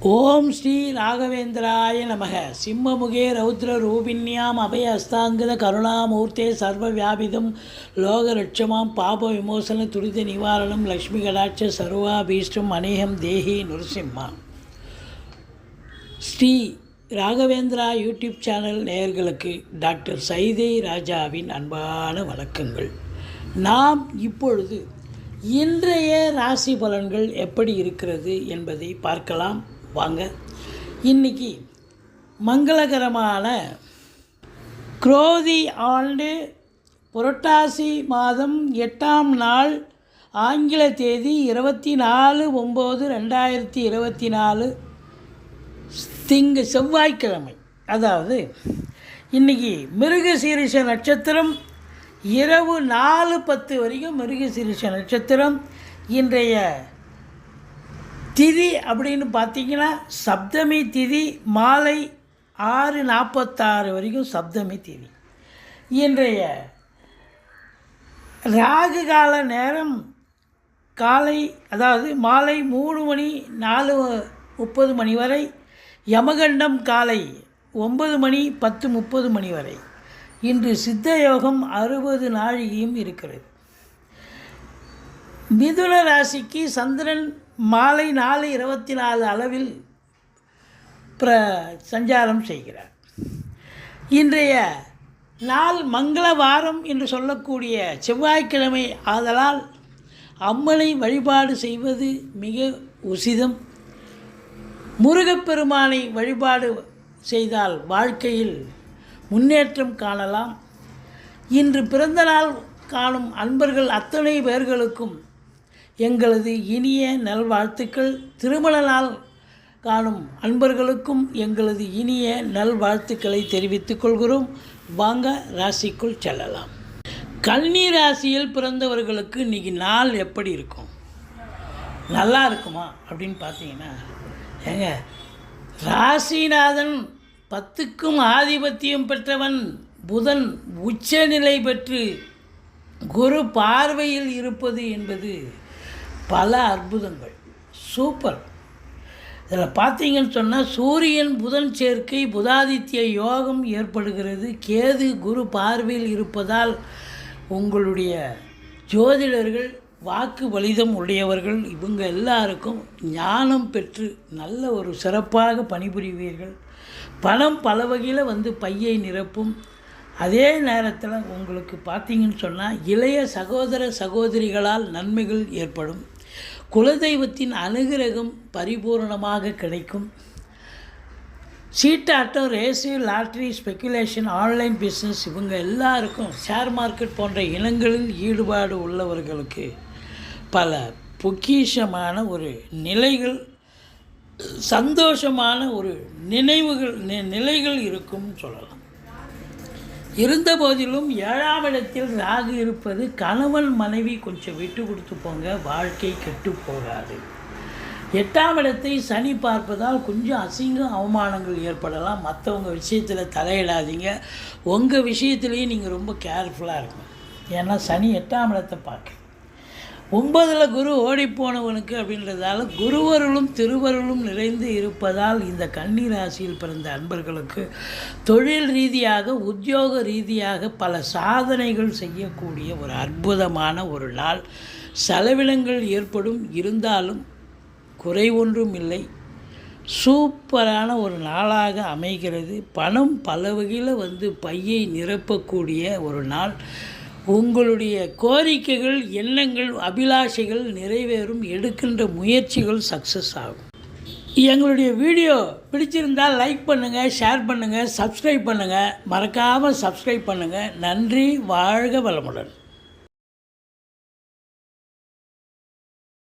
ஓம் ஸ்ரீ ராகவேந்திராய நமக. சிம்மமுகே ரௌத்ர ரூபிண்யாம் அபய அஸ்தாங்கத கருணாமூர்த்தே சர்வ வியாபிதம் லோகரட்சமாம் பாப விமோசன துரித நிவாரணம். லக்ஷ்மி கடாட்ச சர்வாபீஷ்டம் அநேகம் தேஹி நுரசிம்மா. ஸ்ரீ ராகவேந்திரா யூடியூப் சேனல் நேயர்களுக்கு டாக்டர் சைதை ராஜாவின் அன்பான வணக்கங்கள். நாம் இப்பொழுது இன்றைய ராசி பலன்கள் எப்படி இருக்கிறது என்பதை பார்க்கலாம். வாங்க இன்னைக்கு மங்களகரமான குரோதி ஆண்டு புரட்டாசி மாதம் எட்டாம் நாள் ஆங்கில தேதி இருபத்தி நாலு ஒம்பது ரெண்டாயிரத்தி இருபத்தி நாலு திங்க செவ்வாய்க்கிழமை. அதாவது இன்னைக்கு மிருகசீரிஷ நட்சத்திரம் இரவு நாலு பத்து வரைக்கும் மிருகசீரிஷ நட்சத்திரம் இன்றைய திதி அப்படின்னு பார்த்தீங்கன்னா சப்தமி திதி மாலை ஆறு நாற்பத்தாறு வரைக்கும் சப்தமி திதி. இன்றைய ராகு கால நேரம் காலை அதாவது மாலை மூணு மணி நாலு முப்பது மணி வரை யமகண்டம் காலை ஒன்பது மணி பத்து முப்பது மணி வரை. இன்று சித்த யோகம் அறுபது நாழிகையும் இருக்கிறது. மிதுன ராசிக்கு சந்திரன் மாலை நாலு இருபத்தி நாலு அளவில் பிர சஞ்சாரம் செய்கிறார். இன்றைய நாள் மங்கள வாரம் என்று சொல்லக்கூடிய செவ்வாய்க்கிழமை ஆதலால் அம்மனை வழிபாடு செய்வது மிக உசிதம். முருகப்பெருமானை வழிபாடு செய்தால் வாழ்க்கையில் முன்னேற்றம் காணலாம். இன்று பிறந்தநாள் காணும் அன்பர்கள் அத்தனை பேர்களுக்கும் எங்களது இனிய நல்வாழ்த்துக்கள். திருமண நாள் காணும் அன்பர்களுக்கும் எங்களது இனிய நல்வாழ்த்துக்களை தெரிவித்துக் கொள்கிறோம். வாங்க ராசிக்குள் செல்லலாம். கன்னி ராசியில் பிறந்தவர்களுக்கு இன்றைக்கி நாள் எப்படி இருக்கும்? நல்லா இருக்குமா? அப்படின்னு பார்த்தீங்கன்னா ஏங்க ராசிநாதன் பத்துக்கும் ஆதிபத்தியம் பெற்றவன். புதன் உச்சநிலை பெற்று குரு பார்வையில் இருப்பது என்பது பல அற்புதங்கள். சூப்பர் இதில் பார்த்தீங்கன்னு சொன்னால் சூரியன் புதன் சேர்க்கை புதாதித்ய யோகம் ஏற்படுகிறது. கேது குரு பார்வையில் இருப்பதால் உங்களுடைய ஜோதிடர்கள் வாக்கு வலிதம் உடையவர்கள் இவங்க எல்லாருக்கும் ஞானம் பெற்று நல்ல ஒரு சிறப்பாக பணிபுரிவீர்கள். பணம் பல வகையில் வந்து பையை நிரப்பும். அதே நேரத்தில் உங்களுக்கு பார்த்தீங்கன்னு சொன்னால் இளைய சகோதர சகோதரிகளால் நன்மைகள் ஏற்படும். குலதெய்வத்தின் அனுகிரகம் பரிபூர்ணமாக கிடைக்கும். சீட்டாட்டம் race lottery speculation online business இவங்க எல்லாருக்கும் ஷேர் மார்க்கெட் போன்ற இனங்களில் ஈடுபாடு உள்ளவர்களுக்கு பல பொக்கிஷமான ஒரு நிலைகள் சந்தோஷமான ஒரு நினைவுகள் நி- நிலைகள் இருக்கும்னு சொல்லலாம். இருந்த போதிலும் ஏழாம் இடத்தில் ராகு இருப்பது கணவன் மனைவி கொஞ்சம் விட்டு கொடுத்து போங்க வாழ்க்கை கெட்டு போகாது. எட்டாம் இடத்தை சனி பார்ப்பதால் கொஞ்சம் அசிங்கம் அவமானங்கள் ஏற்படலாம். மற்றவங்க விஷயத்தில் தலையிடாதீங்க. உங்கள் விஷயத்துலேயும் நீங்கள் ரொம்ப கேர்ஃபுல்லாக இருக்கணும். ஏன்னா சனி எட்டாம் இடத்தை பார்க்க ஒன்பதில் குரு ஓடிப்போனவனுக்கு அப்படின்றதால குருவருளும் திருவருளும் நிறைந்து இருப்பதால் இந்த கன்னி ராசியில் பிறந்த அன்பர்களுக்கு தொழில் ரீதியாக உத்தியோக ரீதியாக பல சாதனைகள் செய்யக்கூடிய ஒரு அற்புதமான ஒரு நாள். செலவினங்கள் ஏற்படும். இருந்தாலும் குறை ஒன்றும் இல்லை. சூப்பரான ஒரு நாளாக அமைகிறது. பணம் பல வகையில் வந்து பையை நிரப்பக்கூடிய ஒரு நாள். உங்களுடைய கோரிக்கைகள் எண்ணங்கள் அபிலாஷைகள் நிறைவேறும் எடுக்கின்ற முயற்சிகள் சக்ஸஸ் ஆகும். எங்களுடைய வீடியோ பிடிச்சிருந்தால் லைக் பண்ணுங்கள் ஷேர் பண்ணுங்கள் சப்ஸ்கிரைப் பண்ணுங்கள் மறக்காமல் சப்ஸ்கிரைப் பண்ணுங்கள் நன்றி வாழ்க வளமுடன்.